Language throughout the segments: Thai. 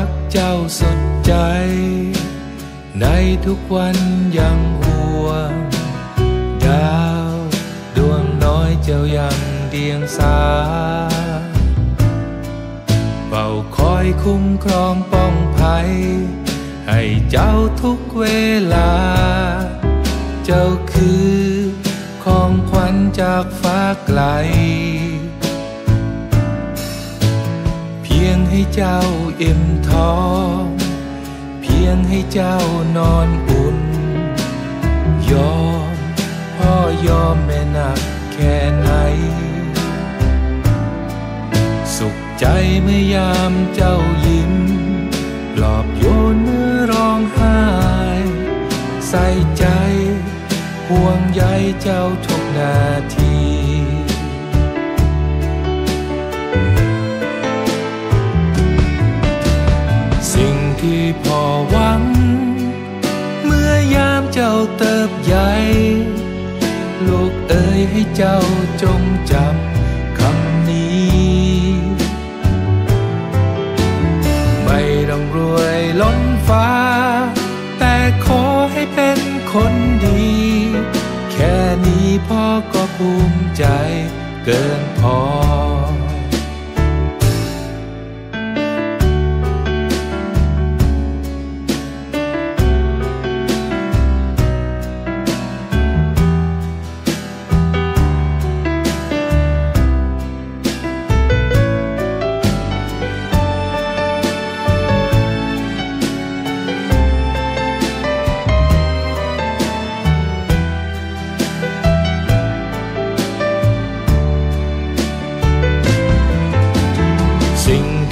รักเจ้าสดใจ ในทุกวันยังห่วง ดาวดวงน้อยเจ้ายังเดียงสาเฝ้าคอยคุ้มครองป้องภัย ให้เจ้าทุกเวลา เจ้าคือของขวัญจากฟ้าไกล ให้เจ้าอิ่มท้อง เพียงให้เจ้านอนอุ่น ยอมพ่อยอมแม่หนักแค่ไหน สุขใจเมื่อยามเจ้ายิ้ม ปลอบโยนเมื่อร้องไห้ ใส่ใจห่วงใยเจ้าทุกนาที ให้เจ้าจงจำคำนี้ ไม่ต้องรวยล้นฟ้า แต่ขอให้เป็นคนดี แค่นี้พ่อก็ภูมิใจเกินพอ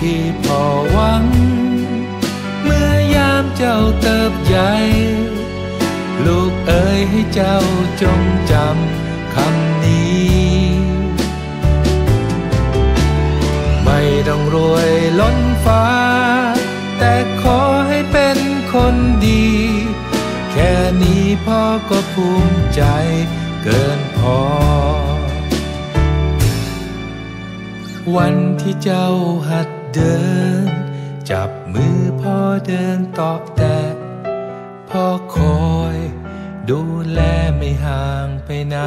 ที่พ่อหวัง เมื่อยามเจ้าเติบใหญ่ ลูกเอ๋ยให้เจ้าจงจำคำนี้ ไม่ต้องรวยล้นฟ้า แต่ขอให้เป็นคนดี แค่นี้พ่อก็ภูมิใจเกินพอวันที่เจ้าหัด เดิน จับมือพ่อเดินต่อแต่พ่อคอย ดูแลไม่ห่างไปไหน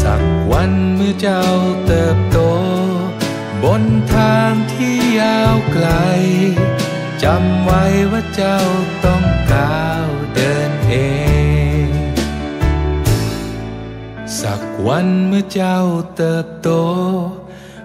สักวันเมื่อเจ้าเติบโต บนทางที่ยาวไกล จำไว้ว่าเจ้าต้องก้าวเดินเองสักวันเมื่อเจ้าเติบโต